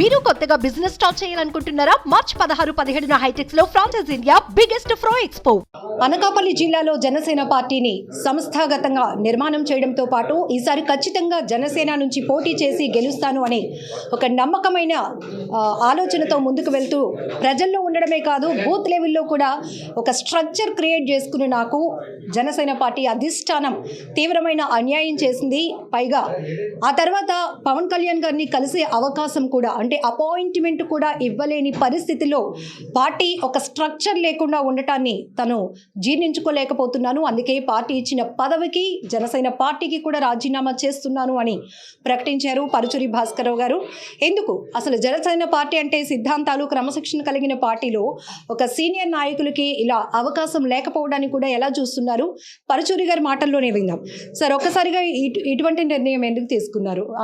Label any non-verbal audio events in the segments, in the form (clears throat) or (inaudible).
మీరు కొత్తగా business start చేయాలనుకుంటున్నారా? మార్చ్ పదహారు పదిహేడున హైటెక్స్లో ఫ్రాన్సెస్ ఇండియా బిగ్గెస్ట్ ఫ్రో ఎక్స్పో అనకాపల్లి జిల్లాలో జనసేన పార్టీని సంస్థాగతంగా నిర్మాణం చేయడంతో పాటు ఈసారి ఖచ్చితంగా జనసేన నుంచి పోటీ చేసి గెలుస్తాను అనే ఒక నమ్మకమైన ఆలోచనతో ముందుకు వెళ్తూ ప్రజల్లో ఉండడమే కాదు బూత్ లెవెల్లో కూడా ఒక స్ట్రక్చర్ క్రియేట్ చేసుకుని నాకు జనసేన పార్టీ అధిష్టానం తీవ్రమైన అన్యాయం చేసింది. పైగా ఆ తర్వాత పవన్ కళ్యాణ్ గారిని కలిసే అవకాశం కూడా అంటే అపాయింట్మెంట్ కూడా ఇవ్వలేని పరిస్థితిలో పార్టీ ఒక స్ట్రక్చర్ లేకుండా ఉండటాన్ని తను జీర్ణించుకోలేకపోతున్నాను. అందుకే పార్టీ ఇచ్చిన పదవికి జనసేన పార్టీకి కూడా రాజీనామా చేస్తున్నాను అని ప్రకటించారు పరుచూరి భాస్కరరావు గారు. ఎందుకు? అసలు జనసేన పార్టీ అంటే సిద్ధాంతాలు క్రమశిక్షణ కలిగిన పార్టీలో ఒక సీనియర్ నాయకులకి ఇలా అవకాశం లేకపోవడాన్ని కూడా ఎలా చూస్తున్నారు? పరుచూరి గారి మాటల్లోనే విందాం. సార్ ఒక్కసారిగా ఇటు- ఇటువంటి నిర్ణయం ఎందుకు తీసుకున్నారు?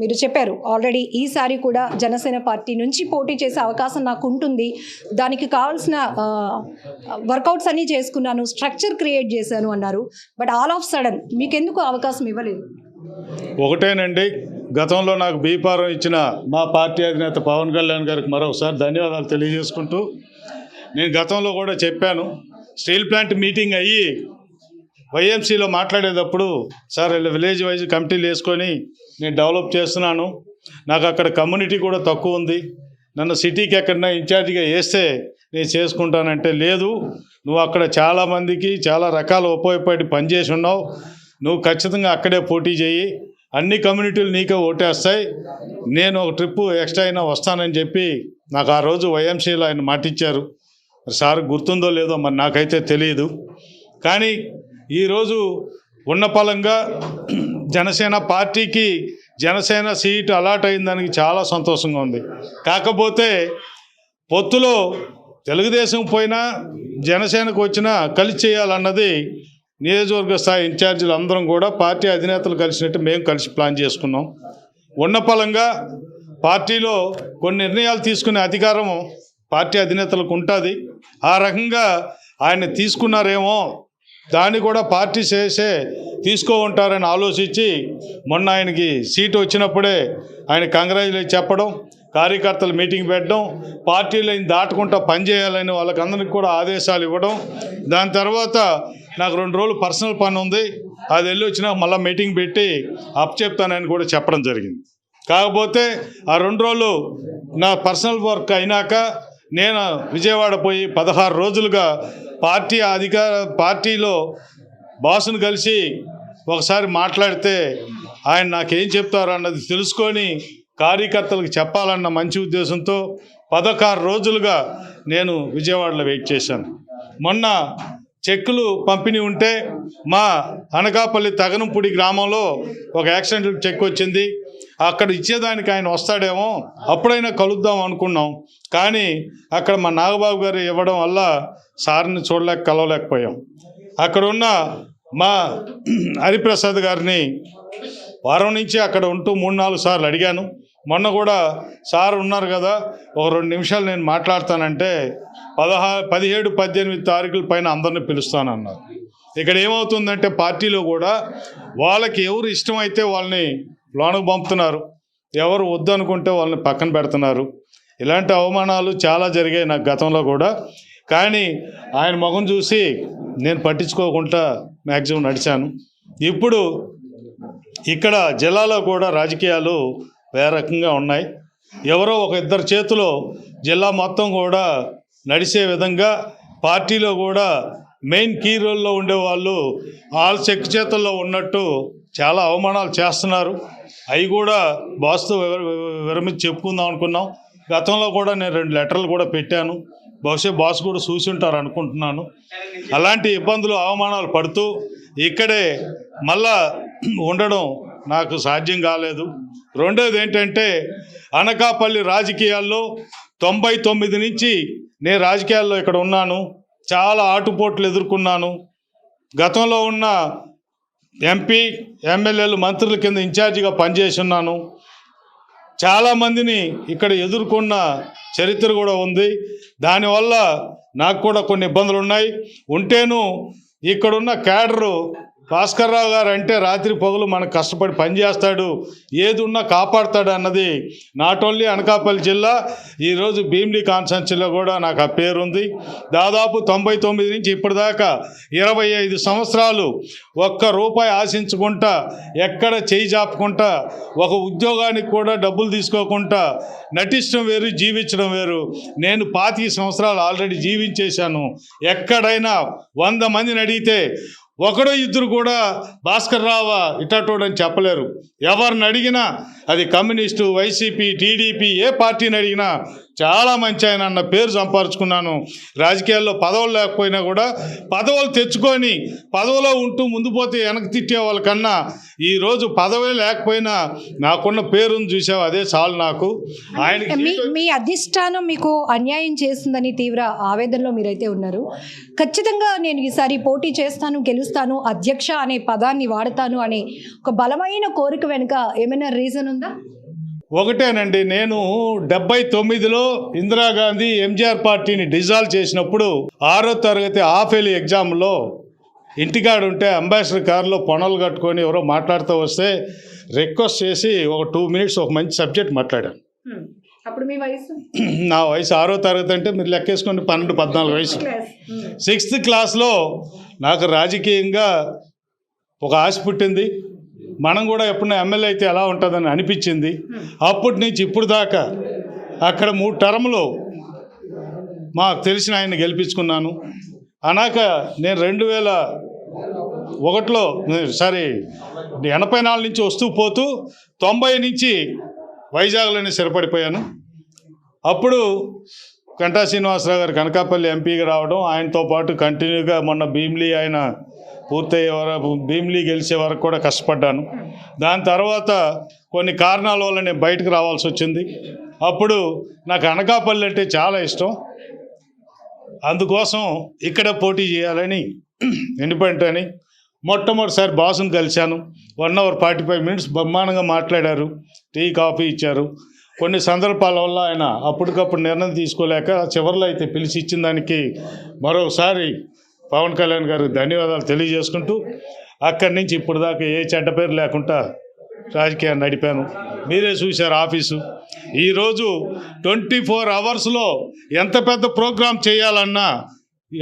మీరు చెప్పారు ఆల్రెడీ ఈసారి కూడా జనసేన పార్టీ నుంచి పోటీ చేసే అవకాశం నాకు ఉంటుంది దానికి కావాల్సిన వర్కౌట్స్ అన్నీ చేసుకున్నాను స్ట్రక్చర్ క్రియేట్ చేశాను అన్నారు. బట్ ఆల్ ఆఫ్ సడన్ మీకు ఎందుకు అవకాశం ఇవ్వలేదు? ఒకటేనండి గతంలో నాకు బీపారం ఇచ్చిన మా పార్టీ అధినేత పవన్ కళ్యాణ్ గారికి మరొకసారి ధన్యవాదాలు తెలియజేసుకుంటూ నేను గతంలో కూడా చెప్పాను స్టీల్ ప్లాంట్ మీటింగ్ అయ్యి వైఎంసీలో మాట్లాడేటప్పుడు సార్ విలేజ్ వైజ్ కమిటీలు వేసుకొని నేను డెవలప్ చేస్తున్నాను. నాకు అక్కడ కమ్యూనిటీ కూడా తక్కువ ఉంది. నన్ను సిటీకి ఎక్కడన్నా ఇన్ఛార్జిగా వేస్తే నేను చేసుకుంటానంటే లేదు. నువ్వు అక్కడ చాలామందికి చాలా రకాల ఉపయోగపడి పనిచేసి ఉన్నావు. నువ్వు ఖచ్చితంగా అక్కడే పోటీ చేయి. అన్ని కమ్యూనిటీలు నీకే ఓటేస్తాయి. నేను ఒక ట్రిప్పు ఎక్స్ట్రా అయినా వస్తానని చెప్పి నాకు ఆ రోజు వైఎంసీలో ఆయన మాటిచ్చారు. మరి సార్ గుర్తుందో లేదో మరి నాకైతే తెలియదు. కానీ ఈరోజు ఉన్నపలంగా జనసేన పార్టీకి జనసేన సీట్ అలాట్ అయిన దానికి చాలా సంతోషంగా ఉంది. కాకపోతే పొత్తులో తెలుగుదేశం పోయినా జనసేనకు వచ్చినా కలిసి చేయాలన్నది నియోజకవర్గ స్థాయి ఇన్ఛార్జీలు అందరం కూడా పార్టీ అధినేతలు కలిసినట్టు మేము కలిసి ప్లాన్ చేసుకున్నాం. ఉన్న పలంగా పార్టీలో కొన్ని నిర్ణయాలు తీసుకునే అధికారం పార్టీ అధినేతలకు ఉంటుంది. ఆ రకంగా ఆయన తీసుకున్నారేమో దాన్ని కూడా పార్టీ చేసే తీసుకో ఉంటారని ఆలోచించి మొన్న ఆయనకి సీటు వచ్చినప్పుడే ఆయన కంగ్రాచులేట్ చెప్పడం కార్యకర్తలు మీటింగ్ పెట్టడం పార్టీలు దాటుకుంటా పనిచేయాలని వాళ్ళకందరికి కూడా ఆదేశాలు ఇవ్వడం. దాని తర్వాత నాకు రెండు రోజులు పర్సనల్ పని ఉంది. అది వెళ్ళి వచ్చినా మళ్ళీ మీటింగ్ పెట్టి అప్ చెప్తానని కూడా చెప్పడం జరిగింది. కాకపోతే ఆ రెండు రోజులు నా పర్సనల్ వర్క్ అయినాక నేను విజయవాడ పోయి పదహారు రోజులుగా పార్టీ అధికార పార్టీలో బాసును కలిసి ఒకసారి మాట్లాడితే ఆయన నాకేం చెప్తారు అన్నది తెలుసుకొని కార్యకర్తలకు చెప్పాలన్న మంచి ఉద్దేశంతో పదహారు రోజులుగా నేను విజయవాడలో వెయిట్ చేశాను. మొన్న చెక్కులు పంపిణీ ఉంటే మా అనకాపల్లి తగనంపూడి గ్రామంలో ఒక యాక్సిడెంట్ చెక్ వచ్చింది. అక్కడ ఇచ్చేదానికి ఆయన వస్తాడేమో అప్పుడైనా కలుద్దాం అనుకున్నాం. కానీ అక్కడ మా నాగబాబు గారు ఇవ్వడం వల్ల సార్ని చూడలేక కలవలేకపోయాం. అక్కడ ఉన్న మా హరిప్రసాద్ గారిని వారం నుంచి అక్కడ ఉంటూ మూడు నాలుగు సార్లు అడిగాను. మొన్న కూడా సార్ ఉన్నారు కదా ఒక రెండు నిమిషాలు నేను మాట్లాడతానంటే పదహా పదిహేడు పద్దెనిమిది తారీఖుల పైన అందరిని పిలుస్తానన్నారు. ఇక్కడ ఏమవుతుందంటే పార్టీలో కూడా వాళ్ళకి ఎవరు ఇష్టమైతే వాళ్ళని లోనకు పంపుతున్నారు ఎవరు వద్దనుకుంటే వాళ్ళని పక్కన పెడుతున్నారు. ఇలాంటి అవమానాలు చాలా జరిగాయి నాకు గతంలో కూడా. కానీ ఆయన ముఖం చూసి నేను పట్టించుకోకుండా మ్యాక్సిమం నడిచాను. ఇప్పుడు ఇక్కడ జిల్లాలో కూడా రాజకీయాలు వేరే రకంగా ఉన్నాయి. ఎవరో ఒక ఇద్దరు చేతిలో జిల్లా మొత్తం కూడా నడిచే విధంగా పార్టీలో కూడా మెయిన్ కీ రోల్లో ఉండేవాళ్ళు వాళ్ళ చెక్ చేతుల్లో ఉన్నట్టు చాలా అవమానాలు చేస్తున్నారు. అవి కూడా బాస్తో విరమించి చెప్పుకుందాం అనుకున్నాం. గతంలో కూడా నేను రెండు లెటర్లు కూడా పెట్టాను. బహుశా బాస్ కూడా చూసి ఉంటారు అనుకుంటున్నాను. అలాంటి ఇబ్బందులు అవమానాలు పడుతూ ఇక్కడే మళ్ళా ఉండడం నాకు సాధ్యం కాలేదు. రెండోది ఏంటంటే అనకాపల్లి రాజకీయాల్లో తొంభై తొమ్మిది నుంచి నేను రాజకీయాల్లో ఇక్కడ ఉన్నాను. చాలా ఆటుపోట్లు ఎదుర్కొన్నాను. గతంలో ఉన్న ఎంపీ ఎమ్మెల్యేలు మంత్రుల కింద ఇన్ఛార్జిగా పనిచేసి ఉన్నాను చాలామందిని ఇక్కడ ఎదుర్కొన్న చరిత్ర కూడా ఉంది. దానివల్ల నాకు కూడా కొన్ని ఇబ్బందులు ఉన్నాయి. ఉంటేను ఇక్కడున్న క్యాడరు భాస్కర్ రావు గారు అంటే రాత్రి పొగలు మనకు కష్టపడి పనిచేస్తాడు ఏది ఉన్నా కాపాడుతాడు అన్నది నాట్ ఓన్లీ అనకాపల్లి జిల్లా ఈరోజు భీమిలీ కాన్స్టెన్సీలో కూడా నాకు ఆ పేరు ఉంది దాదాపు తొంభై తొమ్మిది నుంచి ఇప్పటిదాకా ఇరవై ఐదు సంవత్సరాలు ఒక్క రూపాయి ఆశించుకుంటా ఎక్కడ చేయి చాపుకుంటా ఒక ఉద్యోగానికి కూడా డబ్బులు తీసుకోకుండా నటించడం వేరు జీవించడం వేరు. నేను పాతిక సంవత్సరాలు ఆల్రెడీ జీవించేశాను. ఎక్కడైనా వంద మందిని అడిగితే ఒకడో ఇద్దరు కూడా భాస్కర్ రావా ఇటటోడు చెప్పలేరు. ఎవరిని అడిగినా అది కమ్యూనిస్టు వైసీపీ టీడీపీ ఏ పార్టీని అడిగినా చాలా మంచి ఆయన అన్న పేరు సంపాదించుకున్నాను. రాజకీయాల్లో పదవులు లేకపోయినా కూడా పదవులు తెచ్చుకొని పదవిలో ఉంటూ ముందు పోతే వెనక్కి తిట్టే వాళ్ళకన్నా ఈరోజు పదవే లేకపోయినా నాకున్న పేరును చూసావు అదే చాలు నాకు. ఆయనకి మీ మీ అధిష్టానం మీకు అన్యాయం చేస్తుందని తీవ్ర ఆవేదనలో మీరైతే ఉన్నారు. ఖచ్చితంగా నేను ఈసారి పోటీ చేస్తాను గెలుస్తాను అధ్యక్ష అనే పదాన్ని వాడతాను అనే ఒక బలమైన కోరిక వెనుక ఏమైనా రీజన్ ఉందా? ఒకటేనండి నేను డెబ్బై తొమ్మిదిలో ఇందిరాగాంధీ ఎంజిఆర్ పార్టీని డిజాల్వ్ చేసినప్పుడు ఆరో తరగతి హాఫ్ ఎయిలీ ఎగ్జామ్లో ఇంటికాడ ఉంటే అంబాసిడర్ కారులో పొనలు కట్టుకొని ఎవరో మాట్లాడుతూ వస్తే రిక్వెస్ట్ చేసి ఒక టూ మినిట్స్ ఒక మంచి సబ్జెక్ట్ మాట్లాడాను. అప్పుడు మీ వయసు? (clears throat) నా వయసు ఆరో తరగతి అంటే మీరు లెక్కేసుకోండి పన్నెండు పద్నాలుగు వయసు. సిక్స్త్ క్లాస్లో నాకు రాజకీయంగా ఒక ఆశ పుట్టింది. మనం కూడా ఎప్పుడైనా ఎమ్మెల్యే అయితే ఎలా ఉంటుందని అనిపించింది. అప్పటి నుంచి ఇప్పుడు దాకా అక్కడ మూడు టర్ములు మాకు తెలిసిన ఆయన గెలిపించుకున్నాను. అనాక నేను రెండు వేల ఒకటిలో సారీ ఎనభై నాలుగు నుంచి వస్తూ పోతూ తొంభై నుంచి వైజాగ్లోనే స్థిరపడిపోయాను. అప్పుడు కంటా శ్రీనివాసరావు గారు కనకాపల్లి ఎంపీగా రావడం ఆయనతో పాటు కంటిన్యూగా మొన్న భీమ్లీ ఆయన పూర్తయ్యే వరకు భీమ్లీ గెలిచే వరకు కూడా కష్టపడ్డాను. దాని తర్వాత కొన్ని కారణాల వల్ల నేను బయటకు రావాల్సి వచ్చింది. అప్పుడు నాకు అనకాపల్లి అంటే చాలా ఇష్టం. అందుకోసం ఇక్కడ పోటీ చేయాలని ఇండిపెండెంట్ అని మొట్టమొదటిసారి బాసును కలిశాను. One hour forty five minutes బ్రహ్మాండంగా మాట్లాడారు. టీ కాఫీ ఇచ్చారు. కొన్ని సందర్భాల వల్ల ఆయన అప్పటికప్పుడు నిర్ణయం తీసుకోలేక చివరిలో అయితే పిలిచి ఇచ్చిన దానికి మరోసారి పవన్ కళ్యాణ్ గారు ధన్యవాదాలు తెలియజేసుకుంటూ అక్కడి నుంచి ఇప్పుడు దాకా ఏ చెడ్డ పేరు లేకుండా రాజకీయాన్ని నడిపాను. మీరే చూశారు ఆఫీసు. ఈరోజు ట్వంటీ ఫోర్ అవర్స్లో ఎంత పెద్ద ప్రోగ్రాం చేయాలన్నా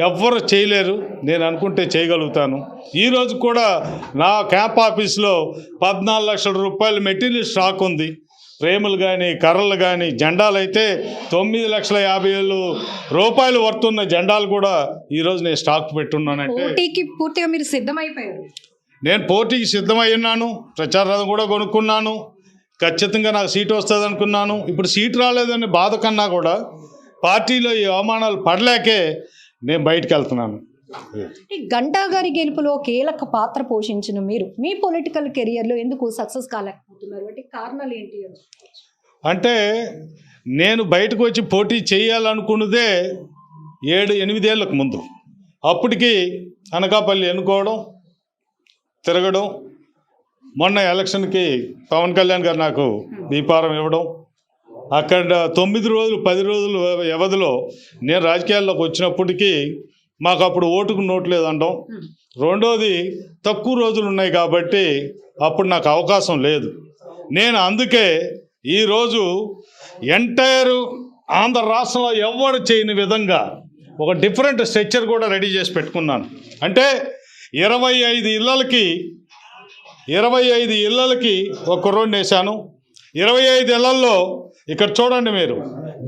ఎవ్వరు చేయలేరు. నేను అనుకుంటే చేయగలుగుతాను. ఈరోజు కూడా నా క్యాంప్ ఆఫీస్లో పద్నాలుగు లక్షల రూపాయల మెటీరియల్ స్టాక్ ఉంది. ఫ్రేములు కానీ కర్రలు కానీ జెండాలు అయితే తొమ్మిది లక్షల యాభై వేలు రూపాయలు వర్తున్న జెండాలు కూడా ఈరోజు నేను స్టాక్ పెట్టున్నానంటే పూర్తిగా మీరు సిద్ధమైపోయారు. నేను పోటీకి సిద్ధమై ఉన్నాను ప్రచార రథం కూడా కొనుక్కున్నాను ఖచ్చితంగా నాకు సీట్ వస్తుంది అనుకున్నాను ఇప్పుడు సీట్ రాలేదని బాధ కన్నా కూడా పార్టీలో ఈ అవమానాలు పడలేకే నేను బయటికి వెళ్తున్నాను ఈ గంటా గారి గెలుపులో కీలక పాత్ర పోషించిన మీరు మీ పొలిటికల్ కెరియర్లో ఎందుకు సక్సెస్ కాలేకపోతున్నారు అంటే కారణాలు ఏంటి అంటే నేను బయటకు వచ్చి పోటీ చేయాలనుకున్నదే ఏడు ఎనిమిదేళ్ళకు ముందు. అప్పటికి అనకాపల్లి ఎన్నుకోవడం తిరగడం మొన్న ఎలక్షన్కి పవన్ కళ్యాణ్ గారు నాకు దీపారం ఇవ్వడం. అక్కడ తొమ్మిది రోజులు పది రోజులు వ్యవధిలో నేను రాజకీయాల్లోకి వచ్చినప్పటికీ మాకు అప్పుడు ఓటుకు నోటు లేదంటాం రెండోది తక్కువ రోజులు ఉన్నాయి కాబట్టి అప్పుడు నాకు అవకాశం లేదు. నేను అందుకే ఈరోజు ఎంటైర్ ఆంధ్ర రాష్ట్రంలో ఎవరు చేయని విధంగా ఒక డిఫరెంట్ స్ట్రక్చర్ కూడా రెడీ చేసి పెట్టుకున్నాను. అంటే ఇరవై ఐదు ఇళ్ళకి ఇరవై ఐదు ఇళ్ళకి ఒక రోడ్డు వేశాను. ఇరవై ఐదు ఇళ్ళల్లో ఇక్కడ చూడండి మీరు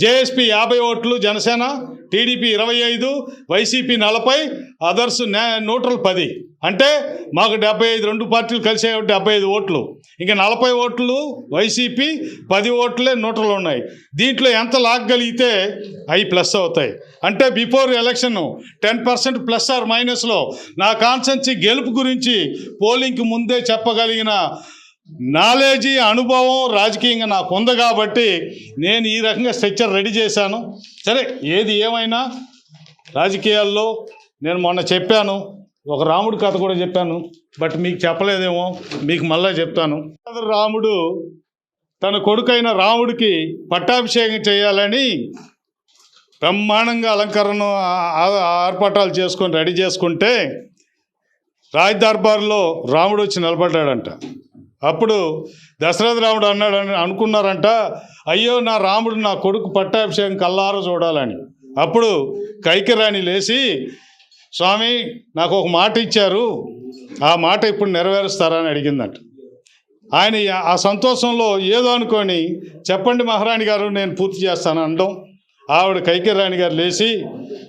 జేఎస్పి యాభై ఓట్లు జనసేన టీడీపీ ఇరవై ఐదు వైసీపీ నలభై అదర్స్ న్యా న్యూట్రల్ పది. అంటే మాకు డెబ్బై ఐదు రెండు పార్టీలు కలిసే డెబ్బై ఐదు ఓట్లు. ఇంకా నలభై ఓట్లు వైసీపీ పది ఓట్లే నూటలు ఉన్నాయి. దీంట్లో ఎంత లాగగలిగితే అవి ప్లస్ అవుతాయి. అంటే before election ten percent plus or మైనస్లో నా కాన్సెన్సీ గెలుపు గురించి పోలింగ్కి ముందే చెప్పగలిగిన నాలెడ్జీ అనుభవం రాజకీయంగా నాకు ఉంది కాబట్టి నేను ఈ రకంగా స్ట్రక్చర్ రెడీ చేశాను. సరే ఏది ఏమైనా రాజకీయాల్లో నేను మొన్న చెప్పాను. ఒక రాముడు కథ కూడా చెప్పాను బట్ మీకు చెప్పలేదేమో మీకు మళ్ళీ చెప్తాను. రాముడు తన కొడుకైన రాముడికి పట్టాభిషేకం చేయాలని బ్రహ్మాండంగా అలంకరణ ఆర్పాటాలు చేసుకొని రెడీ చేసుకుంటే రాజ్ దర్బార్లో రాముడు వచ్చి నిలబడ్డాడంట. అప్పుడు దశరథ రాముడు అన్నాడని అనుకున్నారంట అయ్యో నా రాముడు నా కొడుకు పట్టాభిషేకం కల్లారో చూడాలని. అప్పుడు కైకిరాణి లేచి స్వామి నాకు ఒక మాట ఇచ్చారు. ఆ మాట ఇప్పుడు నెరవేరుస్తారా అని అడిగిందంట. ఆయన ఆ సంతోషంలో ఏదో అనుకొని చెప్పండి మహారాణి గారు నేను పూర్తి చేస్తాను అనడం. ఆవిడ కైకిరాణి గారు లేచి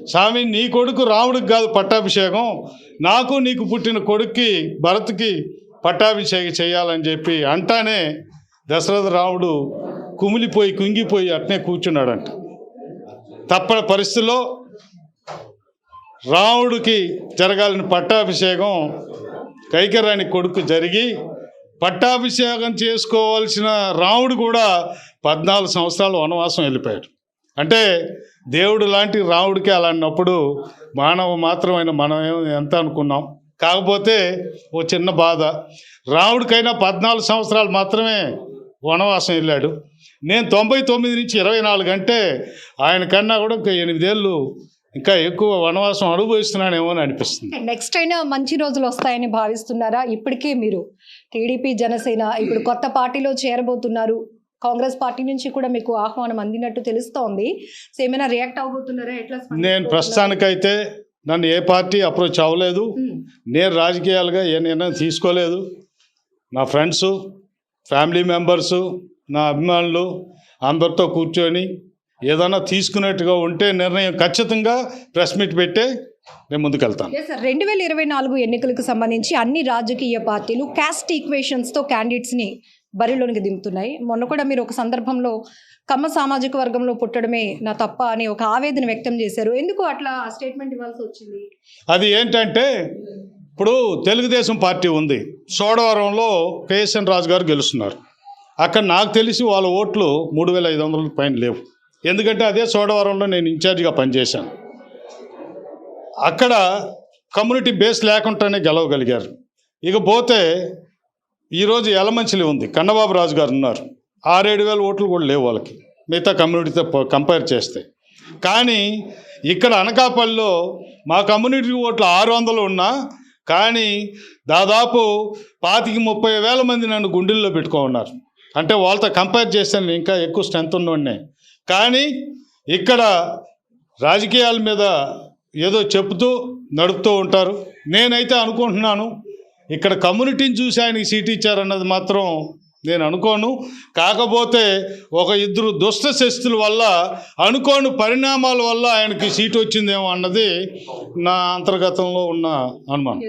స్వామి నీ కొడుకు రాముడికి కాదు పట్టాభిషేకం. నాకు నీకు పుట్టిన కొడుక్కి భరత్కి పట్టాభిషేకం చేయాలని చెప్పి అంటానే దశరథ రాముడు కుమిలిపోయి కుంగిపోయి అట్నే కూర్చున్నాడంట. తప్పని పరిస్థితిలో రాముడికి జరగాలని పట్టాభిషేకం కైకరాని కొడుకు జరిగి పట్టాభిషేకం చేసుకోవాల్సిన రాముడు కూడా పద్నాలుగు సంవత్సరాలు వనవాసం వెళ్ళిపోయాడు. అంటే దేవుడు లాంటి రాముడికి అలాంటినప్పుడు మానవ మాత్రమైన మనం ఎంత అనుకున్నాం? కాకపోతే ఓ చిన్న బాధ. రాముడికైనా పద్నాలుగు సంవత్సరాలు మాత్రమే వనవాసం వెళ్ళాడు. నేను తొంభై తొమ్మిది నుంచి ఇరవై నాలుగు అంటే ఆయన కన్నా కూడా ఇంకా ఎనిమిదేళ్ళు ఇంకా ఎక్కువ వనవాసం అనుభవిస్తున్నానేమో అని అనిపిస్తుంది. నెక్స్ట్ అయినా మంచి రోజులు వస్తాయని భావిస్తున్నారా? ఇప్పటికే మీరు టీడీపీ జనసేన ఇప్పుడు కొత్త పార్టీలో చేరబోతున్నారు. కాంగ్రెస్ పార్టీ నుంచి కూడా మీకు ఆహ్వానం అందినట్టు తెలుస్తోంది. సో ఏమైనా రియాక్ట్ అవబోతున్నారా? ఎట్లా నేను? ప్రస్తుతానికైతే నన్ను ఏ పార్టీ అప్రోచ్ అవ్వలేదు. ఉమ్. నేను రాజకీయాలుగా ఏ నిర్ణయం తీసుకోలేదు. నా ఫ్రెండ్స్ ఫ్యామిలీ మెంబర్సు నా అభిమానులు అందరితో కూర్చొని ఏదైనా తీసుకున్నట్టుగా ఉంటే నిర్ణయం ఖచ్చితంగా ప్రెస్ మీట్ పెట్టే నేను ముందుకెళ్తాను. రెండు వేల ఇరవై నాలుగు ఎన్నికలకు సంబంధించి అన్ని రాజకీయ పార్టీలు క్యాస్ట్ ఈక్వేషన్స్తో క్యాండిడేట్స్ని బరిలోనికి దింపుతున్నాయి. మొన్న కూడా మీరు ఒక సందర్భంలో కమ్మ సామాజిక వర్గంలో పుట్టడమే నా తప్ప అని ఒక ఆవేదన వ్యక్తం చేశారు. ఎందుకు అట్లా స్టేట్మెంట్ ఇవ్వాల్సి వచ్చింది? అది ఏంటంటే ఇప్పుడు తెలుగుదేశం పార్టీ ఉంది. సోడవరంలో కేఎస్ఎన్ రాజు గారు గెలుస్తున్నారు. అక్కడ నాకు తెలిసి వాళ్ళ ఓట్లు మూడు వేల ఐదు వందల పైన లేవు. ఎందుకంటే అదే సోడవరంలో నేను ఇన్ఛార్జిగా పనిచేశాను. అక్కడ కమ్యూనిటీ బేస్ లేకుండానే గెలవగలిగారు. ఇకపోతే ఈరోజు ఎలమంచిలి ఉంది. కన్నబాబు రాజు గారు ఉన్నారు. ఆరేడు వేల ఓట్లు కూడా లేవు వాళ్ళకి. మిగతా కమ్యూనిటీతో కంపేర్ చేస్తే. కానీ ఇక్కడ అనకాపల్లిలో మా కమ్యూనిటీ ఓట్లు ఆరు వందలు ఉన్నా కానీ దాదాపు పాతికి ముప్పై వేల మంది నన్ను గుండెల్లో పెట్టుకో ఉన్నారు అంటే వాళ్ళతో కంపేర్ చేస్తే నేను ఇంకా ఎక్కువ స్ట్రెంత్ ఉన్నోడినే. కానీ ఇక్కడ రాజకీయాల మీద ఏదో చెప్తూ నడుపుతూ ఉంటారు. నేనైతే అనుకుంటున్నాను ఇక్కడ కమ్యూనిటీని చూసి ఆయనకి సీట్ ఇచ్చారన్నది మాత్రం నేను అనుకోను. కాకపోతే ఒక ఇద్దరు దుష్ట శక్తుల వల్ల అనుకోని పరిణామాల వల్ల ఆయనకి సీట్ వచ్చిందేమో అన్నది నా అంతర్గతంలో ఉన్న అనుమానం.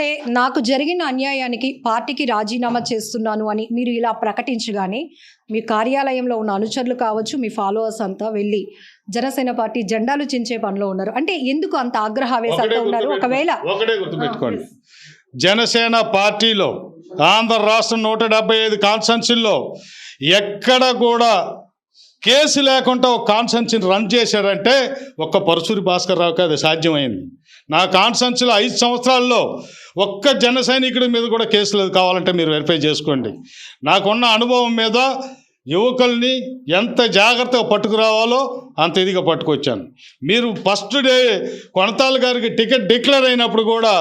అంటే నాకు జరిగిన అన్యాయానికి పార్టీకి రాజీనామా చేస్తున్నాను అని మీరు ఇలా ప్రకటించగానే మీ కార్యాలయంలో ఉన్న అనుచరులు కావచ్చు మీ ఫాలోవర్స్ అంతా వెళ్ళి జనసేన పార్టీ జెండాలు చించే పనిలో ఉన్నారు. అంటే ఎందుకు అంత ఆగ్రహావేశాలతో ఉన్నారు? ఒకవేళ ఒకటే గుర్తుపెట్టుకోండి. జనసేన పార్టీలో ఆంధ్ర రాష్ట్రం నూట డెబ్బై ఐదు కాన్స్టెన్సీల్లో ఎక్కడ కూడా కేసు లేకుండా ఒక కాన్స్టెన్సీని రన్ చేశారంటే ఒక్క పరశురి భాస్కర్ రావుకి అది సాధ్యమైంది. నా కాన్స్టెన్సీలో ఐదు సంవత్సరాల్లో ఒక్క జన సైనికుడి మీద కూడా కేసు లేదు. కావాలంటే మీరు వెరిఫై చేసుకోండి. నాకున్న అనుభవం మీద యువకుల్ని ఎంత జాగ్రత్తగా పట్టుకురావాలో అంత ఇదిగా పట్టుకొచ్చాను. మీరు ఫస్ట్ డే కొనతాల్ గారికి టికెట్ డిక్లేర్ అయినప్పుడు కూడా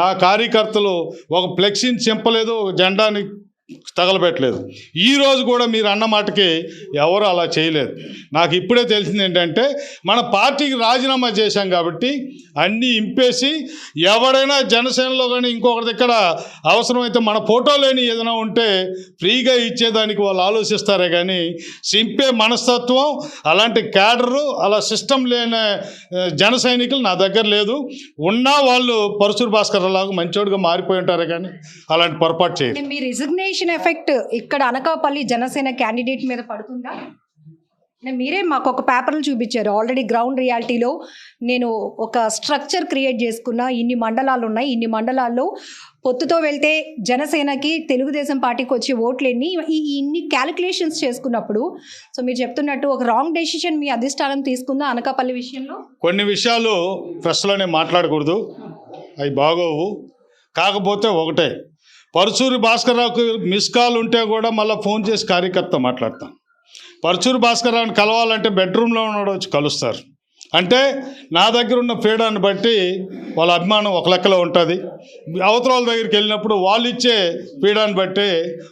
నా కార్యకర్తలు ఒక ఫ్లెక్సీని చింపలేదు ఒక జెండాని తగలబెట్టలేదు. ఈ రోజు కూడా మీరు అన్న మాటకి ఎవరు అలా చేయలేదు. నాకు ఇప్పుడే తెలిసింది ఏంటంటే మన పార్టీకి రాజీనామా చేశాం కాబట్టి అన్నీ ఇంపేసి ఎవడైనా జనసేనలో కానీ ఇంకొకరి దగ్గర అవసరమైతే మన ఫోటో లేని ఏదైనా ఉంటే ఫ్రీగా ఇచ్చేదానికి వాళ్ళు ఆలోచిస్తారే కానీ సింపే మనస్తత్వం అలాంటి క్యాడరు అలా సిస్టమ్ లేని జన సైనికులు నా దగ్గర లేదు. ఉన్నా వాళ్ళు పరశుర భాస్కర్ లాగా మంచోడుగా మారిపోయి ఉంటారే కానీ అలాంటి పొరపాటు చేయాలి మీ రిజిగ్నేషన్ ఎఫెక్ట్ ఇక్కడ అనకాపల్లి జనసేన క్యాండిడేట్ మీద పడుతుందా? మీరే మాకు ఒక పేపర్లు చూపించారు. ఆల్రెడీ గ్రౌండ్ రియాలిటీలో నేను ఒక స్ట్రక్చర్ క్రియేట్ చేసుకున్న. ఇన్ని మండలాలు ఉన్నాయి. ఇన్ని మండలాల్లో పొత్తుతో వెళ్తే జనసేనకి తెలుగుదేశం పార్టీకి వచ్చే ఓట్లు ఎన్ని ఈ ఈ ఇన్ని క్యాలిక్యులేషన్స్ చేసుకున్నప్పుడు సో మీరు చెప్తున్నట్టు ఒక రాంగ్ డెసిషన్ మీ అధిష్టానం తీసుకుందా అనకాపల్లి విషయంలో? కొన్ని విషయాలు ప్రెస్లోనే మాట్లాడకూడదు. అవి బాగోవు. కాకపోతే ఒకటే పరుచూరి భాస్కర్రావుకి మిస్ కాల్ ఉంటే కూడా మళ్ళీ ఫోన్ చేసి కార్యకర్త మాట్లాడతాం. పరుచూరి భాస్కర్రావుని కలవాలంటే బెడ్రూమ్లో ఉన్నాడు వచ్చి కలుస్తారు. అంటే నా దగ్గర ఉన్న ఫ్రీడాన్ని బట్టి వాళ్ళ అభిమానం ఒక లెక్కలో ఉంటుంది. అవతల వాళ్ళ దగ్గరికి వెళ్ళినప్పుడు వాళ్ళు ఇచ్చే ఫ్రీడాన్ని బట్టి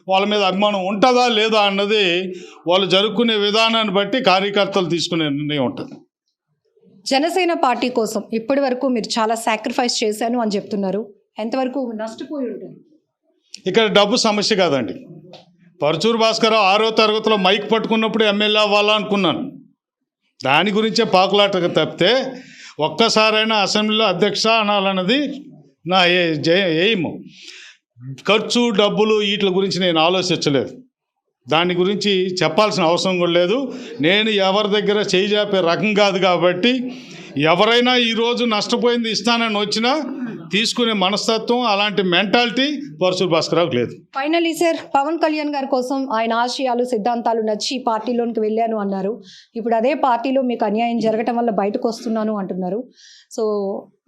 వాళ్ళ మీద అభిమానం ఉంటుందా లేదా అన్నది వాళ్ళు జరుపుకునే విధానాన్ని బట్టి కార్యకర్తలు తీసుకునే నిర్ణయం ఉంటుంది. జనసేన పార్టీ కోసం ఇప్పటి వరకు మీరు చాలా సాక్రిఫైస్ చేశాను అని చెప్తున్నారు. ఎంతవరకు నష్టపోయి ఉంటారు? ఇక్కడ డబ్బు సమస్య కాదండి. పరచూరు భాస్కర్ ఆరో తరగతిలో మైక్ పట్టుకున్నప్పుడు ఎమ్మెల్యే అవ్వాలా అనుకున్నాను. దాని గురించే పాకులాట తప్పితే ఒక్కసారైనా అసెంబ్లీలో అధ్యక్ష అనాలన్నది నా ఏ ఎయిమ్. ఖర్చు డబ్బులు వీటి గురించి నేను ఆలోచించలేదు. దాని గురించి చెప్పాల్సిన అవసరం కూడా లేదు. నేను ఎవరి దగ్గర చేయి రకం కాదు కాబట్టి ఎవరైనా ఈరోజు నష్టపోయింది ఇస్తానని వచ్చినా తీసుకునే మనస్తత్వం అలాంటి మెంటాలిటీ పరశురు భాస్కరరావుకి లేదు. ఫైనలీ సార్ పవన్ కళ్యాణ్ గారి కోసం ఆయన ఆశయాలు సిద్ధాంతాలు నచ్చి పార్టీలోనికి వెళ్ళాను అన్నారు. ఇప్పుడు అదే పార్టీలో మీకు అన్యాయం జరగటం వల్ల బయటకు వస్తున్నాను అంటున్నారు. సో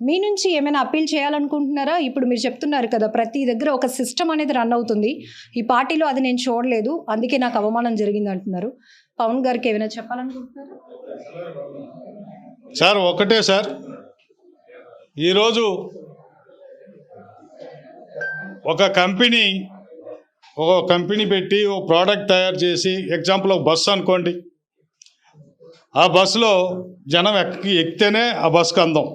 మీ నుంచి ఏమైనా అప్పీల్ చేయాలనుకుంటున్నారా? ఇప్పుడు మీరు చెప్తున్నారు కదా ప్రతి దగ్గర ఒక సిస్టమ్ అనేది రన్ అవుతుంది. ఈ పార్టీలో అది నేను చూడలేదు అందుకే నాకు అవమానం జరిగింది అంటున్నారు. పవన్ గారికి ఏమైనా చెప్పాలనుకుంటున్నారా? సార్ ఒకటే సార్. ఈరోజు ఒక కంపెనీ ఒక కంపెనీ పెట్టి ఒక ప్రోడక్ట్ తయారు చేసి ఎగ్జాంపుల్ ఒక బస్సు అనుకోండి. ఆ బస్సులో జనం ఎక్కి ఎక్కితేనే ఆ బస్సుకు అందం.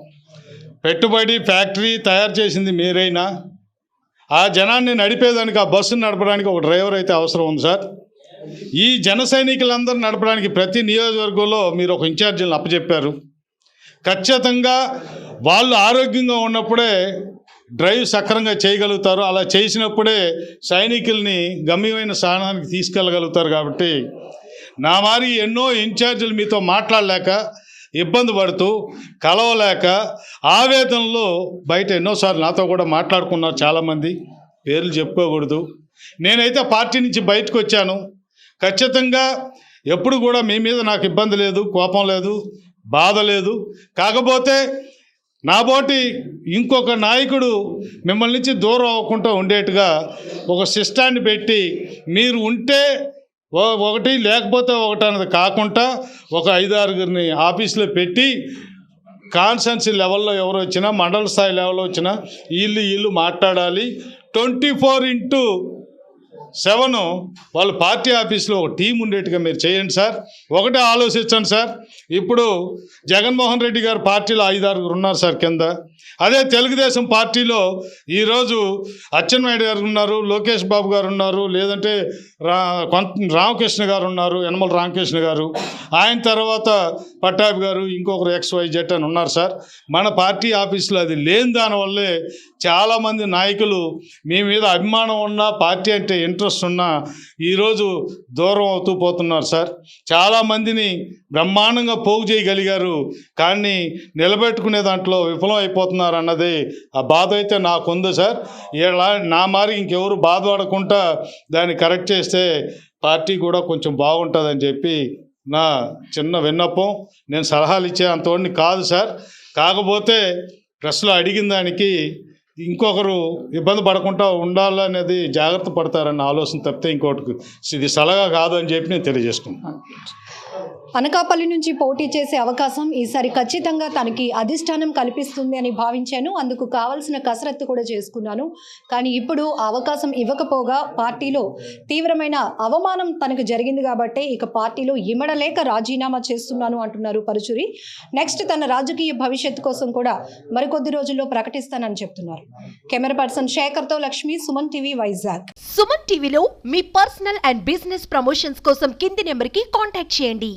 పెట్టుబడి ఫ్యాక్టరీ తయారు చేసింది మీరైనా ఆ జనాన్ని నడిపేదానికి ఆ బస్సును నడపడానికి ఒక డ్రైవర్ అయితే అవసరం ఉంది సార్. ఈ జన సైనికులందరూ నడపడానికి ప్రతి నియోజకవర్గంలో మీరు ఒక ఇన్ఛార్జీలను అప్పచెప్పారు. ఖచ్చితంగా వాళ్ళు ఆరోగ్యంగా ఉన్నప్పుడే డ్రైవ్ సక్రంగా చేయగలుగుతారు. అలా చేసినప్పుడే సైనికుల్ని గమ్యమైన స్థానానికి తీసుకెళ్ళగలుగుతారు కాబట్టి నా మారి ఎన్నో ఇన్ఛార్జీలు మీతో మాట్లాడలేక ఇబ్బంది పడుతూ కలవలేక ఆవేదనలో బయట ఎన్నోసార్లు నాతో కూడా మాట్లాడుకున్నారు చాలామంది. పేర్లు చెప్పుకోకూడదు. నేనైతే పార్టీ నుంచి బయటకు వచ్చాను. ఖచ్చితంగా ఎప్పుడు కూడా మీ మీద నాకు ఇబ్బంది లేదు కోపం లేదు బాధ లేదు. కాకపోతే నాబోటి ఇంకొక నాయకుడు మిమ్మల్ని నుంచి దూరం అవ్వకుండా ఉండేట్టుగా ఒక సిస్టాన్ని పెట్టి మీరు ఉంటే ఒకటి లేకపోతే ఒకటి అన్నది కాకుండా ఒక ఐదారుగురిని ఆఫీస్లో పెట్టి కాన్సెన్సీ లెవెల్లో ఎవరు వచ్చినా మండల స్థాయి లెవెల్లో వచ్చినా వీళ్ళు వీళ్ళు మాట్లాడాలి. ట్వంటీ ఫోర్ ఇంటూ సెవెన్ వాళ్ళు పార్టీ ఆఫీస్లో ఒక టీం ఉండేట్టుగా మీరు చేయండి సార్. ఒకటే ఆలోచించండి సార్. ఇప్పుడు జగన్మోహన్ రెడ్డి గారు పార్టీలో ఐదారుగురు ఉన్నారు సార్ కింద. అదే తెలుగుదేశం పార్టీలో ఈరోజు అచ్చెన్నాయుడు గారు ఉన్నారు లోకేష్ బాబు గారు ఉన్నారు లేదంటే రా రామకృష్ణ గారు ఉన్నారు యనమల రామకృష్ణ గారు. ఆయన తర్వాత పట్టాభి గారు ఇంకొకరు ఎక్స్ వై జెట్ అని ఉన్నారు సార్. మన పార్టీ ఆఫీసులో అది లేని దానివల్లే చాలామంది నాయకులు మీ మీద అభిమానం ఉన్నా పార్టీ అంటే ఇంట్రెస్ట్ ఉన్నా ఈరోజు దూరం అవుతూ పోతున్నారు సార్. చాలామందిని బ్రహ్మాండంగా పోగు చేయగలిగారు. కానీ నిలబెట్టుకునే దాంట్లో విఫలం అయిపోతున్నారు అన్నది ఆ బాధ అయితే నాకుంది సార్. ఇలా నా మారి ఇంకెవరు బాధపడకుండా దాన్ని కరెక్ట్ చేస్తే పార్టీ కూడా కొంచెం బాగుంటుందని చెప్పి నా చిన్న విన్నపం. నేను సలహాలు ఇచ్చే అంతవాడిని కాదు సార్. కాకపోతే ప్రెస్లో అడిగిన దానికి ఇంకొకరు ఇబ్బంది పడకుండా ఉండాలనేది జాగ్రత్త పడతారన్న ఆలోచన తప్పితే ఇంకోటి ఇది సలహా కాదు అని చెప్పి నేను తెలియజేసుకున్నాను అనకాపల్లి నుంచి పోటీ చేసే అవకాశం ఈసారి ఖచ్చితంగా తనకి అధిష్టానం కల్పిస్తుంది అని భావించాను. అందుకు కావాల్సిన కసరత్తు కూడా చేసుకున్నాను. కానీ ఇప్పుడు అవకాశం ఇవ్వకపోగా పార్టీలో తీవ్రమైన అవమానం తనకు జరిగింది కాబట్టి ఇక పార్టీలో ఇమడలేక రాజీనామా చేస్తున్నాను అంటున్నారు పరుచూరి. నెక్స్ట్ తన రాజకీయ భవిష్యత్తు కోసం కూడా మరికొద్ది రోజుల్లో ప్రకటిస్తానని చెప్తున్నారు. కెమెరా పర్సన్ శేఖర్తో లక్ష్మి సుమన్ టీవీ వైజాగ్. సుమన్ టీవీలో మీ పర్సనల్ అండ్ బిజినెస్ ప్రమోషన్స్ కోసం కింది నెంబర్కి కాంటాక్ట్ చేయండి.